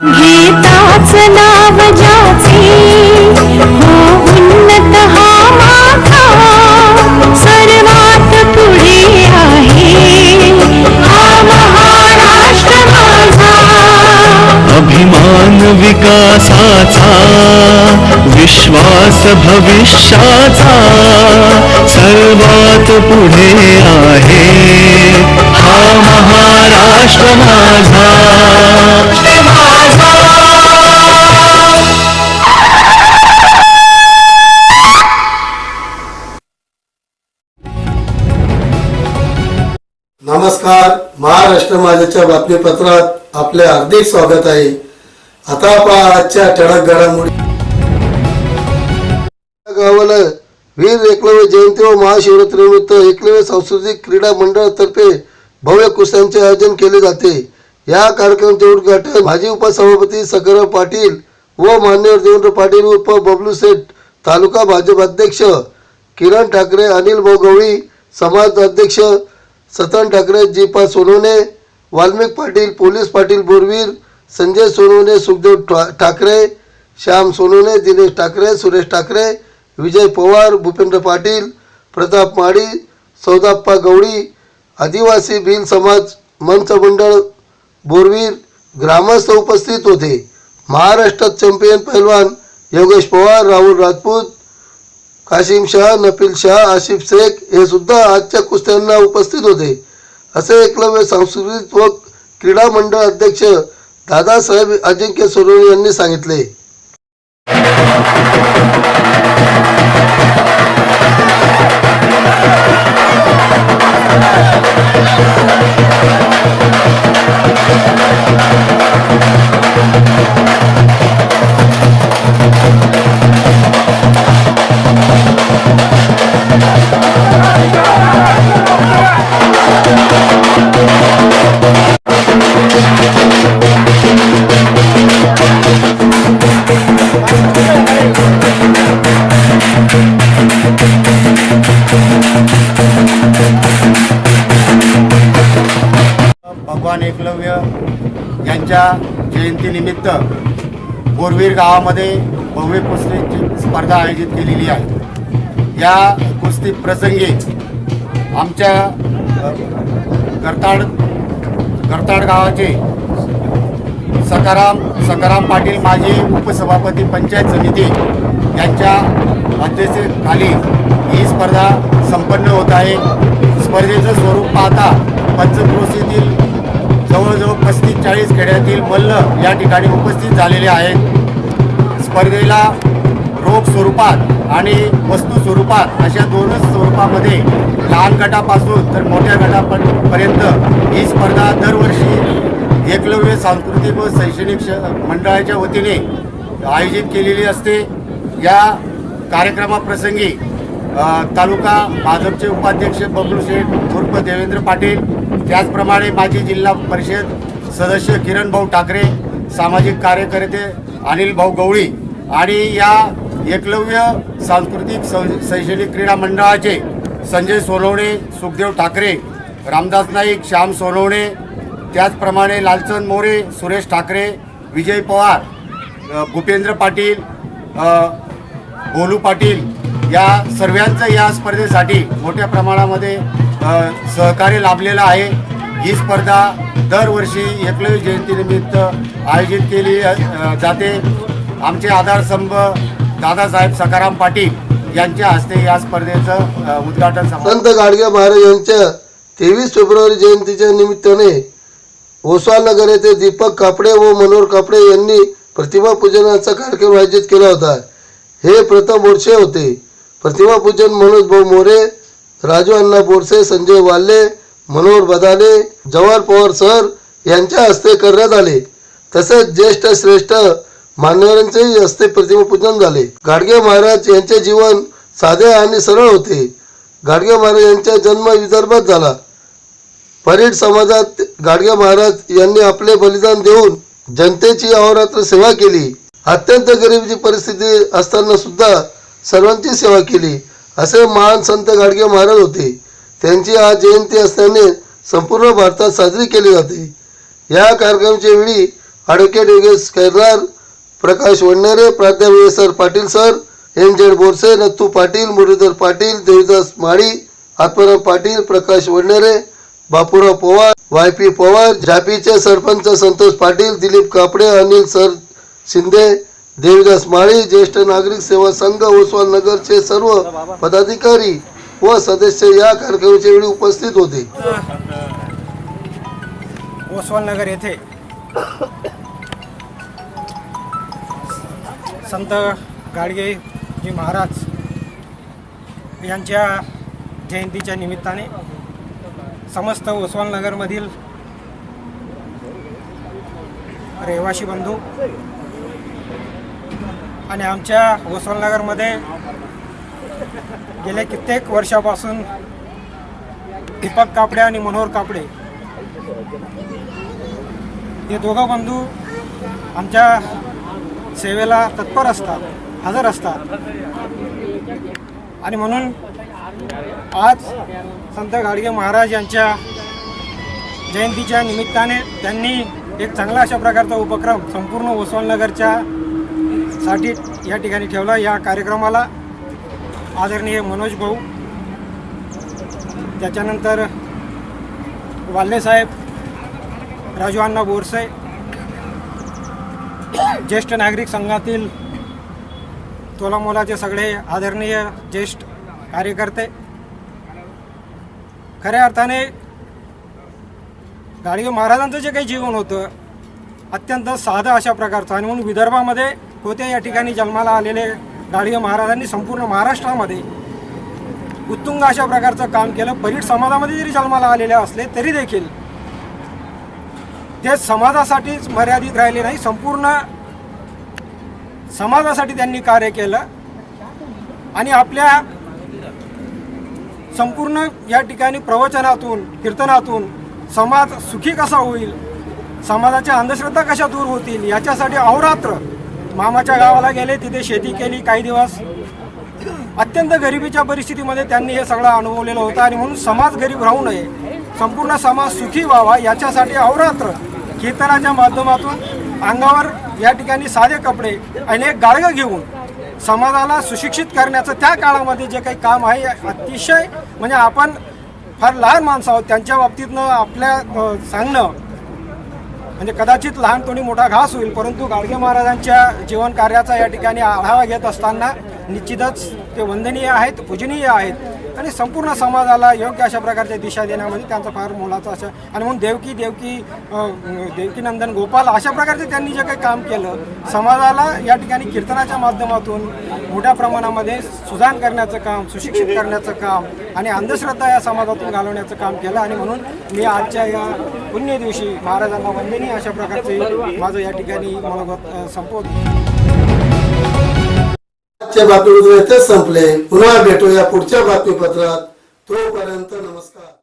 गीताच नाव ज्याचे हो उन्नत हा माथा सर्वात पुढे आहे. हा महाराष्ट्र माझा. अभिमान विकासाचा विश्वास भविष्याचा सर्वात पुढे आहे. हा महाराष्ट्र माझा. नमस्कार. महाराष्ट्र माझ्याच्या बातमीपत्रात आपले हार्दिक स्वागत आहे. आता पहा आजच्या ठळक घडामोडी. गावाला वीर एकलव्य जयंती व महाशिवरात्रीनिमित्त एकलव्य सांस्कृतिक क्रीडा मंडळातर्फे भव्य कुस्त्यांचे आयोजन केले जाते. या कार्यक्रमाचे उद्घाटन माजी उपसभापती सकरराव पाटील व मान्यवर देवेंद्र पाटील उप बबलू सेठ तालुका भाजप अध्यक्ष किरण ठाकरे अनिल भाऊ समाज अध्यक्ष सतन ठाकरे जीपा सोनवणे वाल्मिक पाटील पोलीस पाटील बोरवीर संजय सोनवणे सुखदेव ठा- ठाकरे श्याम सोनवणे दिनेश ठाकरे सुरेश ठाकरे विजय पवार भूपेंद्र पाटील प्रताप माडी सौदाप्पा गवळी आदिवासी बिन समाज मंच मंडळ बोरवीर ग्रामस्थ उपस्थित होते. महाराष्ट्रात चॅम्पियन पैलवान योगेश पवार राहुल राजपूत काशिम शाह नपील शाह आशिफ शेख हे सुद्धा आजच्या कुस्त्यांना उपस्थित होते. असे एकलव्य सांस्कृतिक व क्रीडा मंडळ अध्यक्ष दादासाहेब अजिंक्य सोनवणे यांनी सांगितले. यांच्या जयंतीनिमित्त बोरवीर गावामध्ये भव्य कुस्तीची स्पर्धा आयोजित केलेली आहे. या कुस्ती प्रसंगी आमच्या गरताड गरताड गावाचे सकाराम सकाराम पाटील माजी उपसभापती पंचायत समिती यांच्या अध्यक्षतेखाली ही स्पर्धा संपन्न होत आहे. स्पर्धेचं स्वरूप पाहता पंचक्रोशीतील जवळजवळ पस्तीस चाळीस खेड्यातील मल्ल या ठिकाणी उपस्थित झालेले आहेत. स्पर्धेला रोख स्वरूपात आणि वस्तू स्वरूपात अशा दोनच स्वरूपामध्ये लहान गटापासून तर मोठ्या गटापर्यंत ही स्पर्धा दरवर्षी एकलव्य सांस्कृतिक व शैक्षणिक श मंडळाच्या वतीने आयोजित केलेली असते. या कार्यक्रमाप्रसंगी तालुका भाजपचे उपाध्यक्ष बबलू शेठ उर्फ देवेंद्र पाटील त्याचप्रमाणे माजी जिल्हा परिषद सदस्य किरण भाऊ ठाकरे सामाजिक कार्यकर्ते अनिल भाऊ गवळी आणि या एकलव्य सांस्कृतिक शैक्षणिक क्रीडा मंडळाचे संजय सोनवणे सुखदेव ठाकरे रामदास नाईक श्याम सोनवणे त्याचप्रमाणे लालचंद मोरे सुरेश ठाकरे विजय पवार भूपेंद्र पाटील अ, भोलू पाटील या सर्वांचं या स्पर्धेसाठी मोठ्या प्रमाणामध्ये सहकार्य लाभलेलं आहे. ही स्पर्धा दरवर्षी एकलव्य जयंतीनिमित्त आयोजित केली जाते. आमचे आधारस्तंभ दादासाहेब सकाराम पाटील यांच्या हस्ते या स्पर्धेचं उद्घाटन संत गाडगे महाराज यांच्या तेवीस फेब्रुवारी जयंतीच्या निमित्ताने ओसवाल नगर येथे दीपक कापडे व मनोहर कापडे यांनी प्रतिमा पूजनाचा कार्यक्रम आयोजित केला होता. हे प्रथम वर्षे होते. प्रतिमा पूजन मनोज भाऊ मोरे राजू अण्णा बोरसे संजय वाल्ले मनोहर बदाले जवाहर पवार सर यांच्या हस्ते करण्यात आले. तसेच ज्येष्ठ श्रेष्ठ मान्यवरांचेही हस्ते प्रतिमापूजन झाले. गाडगे महाराज यांचे जीवन साधे आणि सरळ होते. गाडगे महाराज यांचा जन्म विदर्भात झाला. परीड समाजात गाडगे महाराज यांनी आपले बलिदान देऊन जनतेची अहोरात्र सेवा केली. अत्यंत गरिबीची परिस्थिती असताना सुद्धा सर्वांची सेवा केली. असे महान संत गाडगे महाराज होते. त्यांची आज जयंती असल्याने संपूर्ण भारतात साजरी केली जाते. या कार्यक्रमाच्या वेळी ॲडव्होकेट योगेश खैरनार प्रकाश वडनेरे प्राध्यापक sir Patil sir N. Z Borse Nattu Patil Muralidhar Patil Devdas Mali Atmaram Patil Prakash Wadnere Bapurao Pawar Y P Pawar झापीचे sarpanch Santosh Patil Dilip Kapade Anil sir Shinde Devdas Mali ज्येष्ठ नागरिक सेवा संघ ओसवाल नगरचे सर्व पदाधिकारी व सदस्य या कार्यक्रमाच्या वेळी उपस्थित होते. ओसवालनगर येथे संत गाडगेजी महाराज यांच्या जयंतीच्या निमित्ताने समस्त ओसवालनगरमधील रहिवासी बंधू आणि आमच्या ओसवालनगरमध्ये गेल्या कित्येक वर्षापासून दीपक कापडे आणि मनोहर कापडे हे दोघं बंधू आमच्या सेवेला तत्पर असतात हजर असतात. आणि म्हणून आज संत गाडगे महाराज यांच्या जयंतीच्या निमित्ताने त्यांनी एक चांगला अशा प्रकारचा उपक्रम संपूर्ण ओसवालनगरच्या साठी या ठिकाणी ठेवला या कार्यक्रमाला. आदरणीय मनोज भाऊ. त्याच्यानंतर वाल्लेसाहेब राजू अण्णा बोरसे ज्येष्ठ नागरिक संघातील तोलामोलाचे सगळे आदरणीय ज्येष्ठ कार्यकर्ते. खऱ्या अर्थाने गाडगे महाराजांचं जे काही जीवन होतं अत्यंत साधं अशा प्रकारचं. आणि म्हणून विदर्भामध्ये होते या ठिकाणी जन्माला आलेले गाडगे महाराजांनी संपूर्ण महाराष्ट्रामध्ये उत्तुंग अशा प्रकारचं काम केलं. परीट समाजामध्ये जरी जन्माला आलेले असले तरी देखील ते समाजासाठीच मर्यादित राहिले नाही. संपूर्ण समाजासाठी त्यांनी कार्य केलं. आणि आपल्या संपूर्ण या ठिकाणी प्रवचनातून कीर्तनातून समाज सुखी कसा होईल? समाजाच्या अंधश्रद्धा कशा दूर होतील? याच्यासाठी अहोरात्र मामाच्या गावाला गेले तिथे शेती केली काही दिवस. अत्यंत गरिबीच्या परिस्थितीमध्ये त्यांनी हे सगळं अनुभवलेलं होतं आणि म्हणून समाज गरीब राहू नये संपूर्ण समाज सुखी व्हावा याच्यासाठी अवरात्र कीर्तनाच्या माध्यमातून अंगावर या ठिकाणी साधे कपडे आणि एक गाळगं घेऊन समाजाला सुशिक्षित करण्याचं त्या काळामध्ये जे काही काम आहे अतिशय म्हणजे आपण फार लहान माणसं आहोत. त्यांच्या बाबतीतनं आपल्या सांगणं म्हणजे कदाचित लहान कोणी मोठा घास होईल परंतु गाडगे महाराजांच्या जीवन कार्याचा या ठिकाणी आढावा घेत असताना निश्चितच ते वंदनीय आहेत पूजनीय आहेत. आणि संपूर्ण समाजाला योग्य अशा प्रकारच्या दिशा देण्यामध्ये त्यांचा फार मोलाचा असं आणि म्हणून देवकी देवकी देवकीनंदन गोपाल अशा प्रकारचे त्यांनी जे काही काम केलं समाजाला या ठिकाणी कीर्तनाच्या माध्यमातून मोठ्या प्रमाणामध्ये सुधान करण्याचं काम सुशिक्षित करण्याचं काम आणि अंधश्रद्धा या समाजातून घालवण्याचं काम केलं. आणि म्हणून मी आजच्या या पुण्य दिवशी महाराजांना वंदनीय अशा प्रकारचे माझं या ठिकाणी मनोगत संपवत. बातमीपत्र संपले. पुन्हा भेटूया पुढच्या बातमीपत्रात. तोपर्यंत नमस्कार.